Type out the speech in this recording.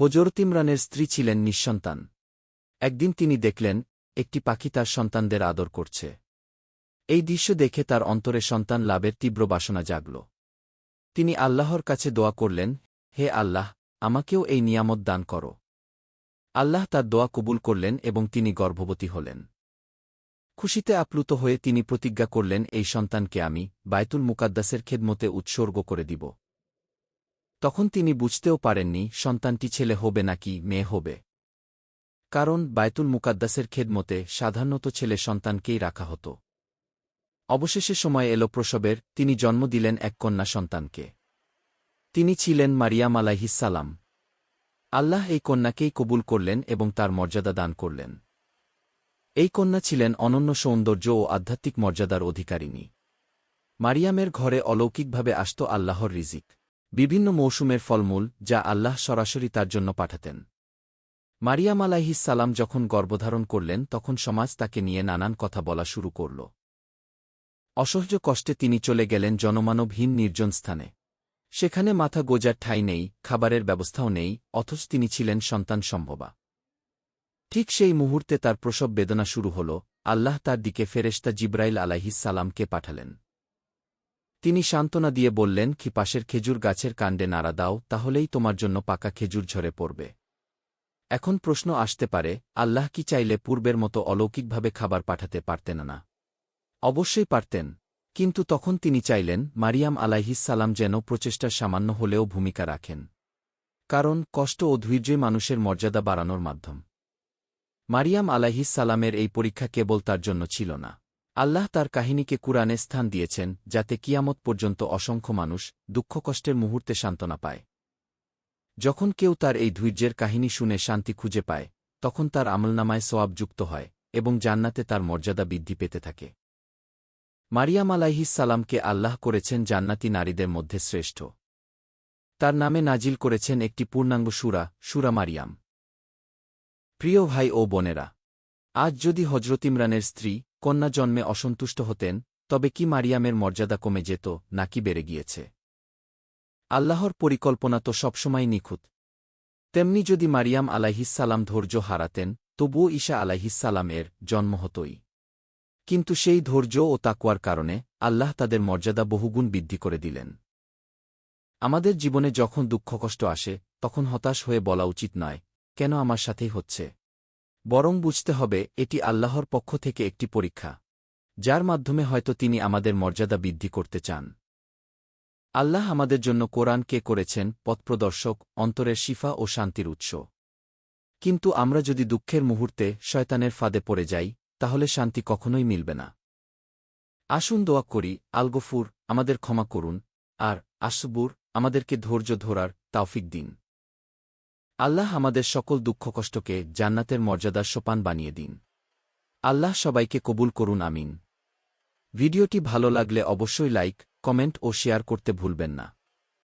হজরত ইমরানের স্ত্রী ছিলেন নিঃসন্তান। একদিন তিনি দেখলেন, একটি পাখি তার সন্তানদের আদর করছে। এই দৃশ্য দেখে তার অন্তরে সন্তান লাভের তীব্র বাসনা জাগল। তিনি আল্লাহর কাছে দোয়া করলেন, হে আল্লাহ, আমাকেও এই নিয়ামত দান করো। আল্লাহ তার দোয়া কবুল করলেন এবং তিনি গর্ভবতী হলেন। খুশিতে আপ্লুত হয়ে তিনি প্রতিজ্ঞা করলেন, এই সন্তানকে আমি বায়তুল মুকাদ্দাসের খেদমতে উৎসর্গ করে দিব। তখন তিনি বুঝতেও পারেননি, সন্তানটি ছেলে হবে নাকি মেয়ে হবে। কারণ বায়তুল মুকাদ্দাসের খেদমতে সাধারণত ছেলে সন্তানকেই রাখা হতো। অবশেষে সময় এলো প্রসবের, তিনি জন্ম দিলেন এক কন্যা সন্তানকে। তিনি ছিলেন মারিয়াম আলাইহিসালাম আল্লাহ এই কন্যাকেই কবুল করলেন এবং তার মর্যাদা দান করলেন। এই কন্যা ছিলেন অনন্য সৌন্দর্য ও আধ্যাত্মিক মর্যাদার অধিকারিণী। মারিয়ামের ঘরে অলৌকিকভাবে আসত আল্লাহর রিজিক। বিভিন্ন মৌসুমের ফলমূল যা আল্লাহ সরাসরি তার জন্য পাঠাতেন। মারিয়াম আলাইহিসালাম যখন গর্ভধারণ করলেন, তখন সমাজ তাকে নিয়ে নানান কথা বলা শুরু করল। অসহ্য কষ্টে তিনি চলে গেলেন জনমানবহীন নির্জন স্থানে। সেখানে মাথা গোজার ঠাঁই নেই, খাবারের ব্যবস্থাও নেই, অথচ তিনি ছিলেন সন্তান সম্ভবা। ঠিক সেই মুহূর্তে তার প্রসব বেদনা শুরু হল, আল্লাহ তার দিকে ফেরেশতা জিব্রাইল আলাইহিসালামকে পাঠালেন। তিনি সান্ত্বনা দিয়ে বললেন, কি পাশের খেজুর গাছের কাণ্ডে নাড়া দাও, তাহলেই তোমার জন্য পাকা খেজুর ঝরে পড়বে। এখন প্রশ্ন আসতে পারে, আল্লাহ কি চাইলে পূর্বের মতো অলৌকিকভাবে খাবার পাঠাতে পারতেন না? অবশ্যই পারতেন, কিন্তু তখন তিনি চাইলেন, মারিয়াম আলাইহিসালাম যেন প্রচেষ্টার সামান্য হলেও ভূমিকা রাখেন। কারণ, কষ্ট ও ধৈর্যই মানুষের মর্যাদা বাড়ানোর মাধ্যম। মারিয়াম আলাইহিসালামের এই পরীক্ষা কেবল তার জন্য ছিল না। আল্লাহ তার কাহিনীকে কুরআনে স্থান দিয়েছেন, যাতে কিয়ামত পর্যন্ত অসংখ্য মানুষ দুঃখ কষ্টের মুহূর্তে সান্ত্বনা পায়। যখন কেউ তার এই ধৈর্যের কাহিনী শুনে শান্তি খুঁজে পায়, তখন তার আমলনামায় সোয়াব যুক্ত হয় এবং জান্নাতে তার মর্যাদা বৃদ্ধি পেতে থাকে। মারিয়াম আলাইহিসালামকে আল্লাহ করেছেন জান্নাতি নারীদের মধ্যে শ্রেষ্ঠ। তার নামে নাজিল করেছেন একটি পূর্ণাঙ্গ সুরা সুরা মারিয়াম। প্রিয় ভাই ও বোনেরা, আজ যদি হজরত ইমরানের স্ত্রী কন্যা জন্মে অসন্তুষ্ট হতেন, তবে কি মারিয়ামের মর্যাদা কমে যেত, নাকি বেড়ে গিয়েছে? আল্লাহর পরিকল্পনা তো সবসময় নিখুঁত। তেমনি যদি মারিয়াম আলাইহিসালাম ধৈর্য হারাতেন, তবুও ঈশা আলাইহিসালাম এর জন্ম হতই। কিন্তু সেই ধৈর্য ও তাকুয়ার কারণে আল্লাহ তাদের মর্যাদা বহুগুণ বৃদ্ধি করে দিলেন। আমাদের জীবনে যখন দুঃখ কষ্ট আসে, তখন হতাশ হয়ে বলা উচিত নয়, কেন আমার সাথেই হচ্ছে? বরং বুঝতে হবে, এটি আল্লাহর পক্ষ থেকে একটি পরীক্ষা, যার মাধ্যমে হয়তো তিনি আমাদের মর্যাদা বৃদ্ধি করতে চান। আল্লাহ আমাদের জন্য কোরআন কে করেছেন, পথপ্রদর্শক, অন্তরের শিফা ও শান্তির উৎস। কিন্তু আমরা যদি দুঃখের মুহূর্তে শয়তানের ফাঁদে পড়ে যাই, তাহলে শান্তি কখনোই মিলবে না। আসুন দোয়া করি আলগফুর আমাদের ক্ষমা করুন, আর আসবুর আমাদেরকে ধৈর্য ধরার তাওফিক দিন। আল্লাহ আমাদের সকল দুঃখ কষ্টকে জান্নাতের মর্যাদার সোপান বানিয়ে দিন। আল্লাহ সবাইকে কবুল করুন, আমিন। ভিডিওটি ভালো লাগলে অবশ্যই লাইক, কমেন্ট ও শেয়ার করতে ভুলবেন না।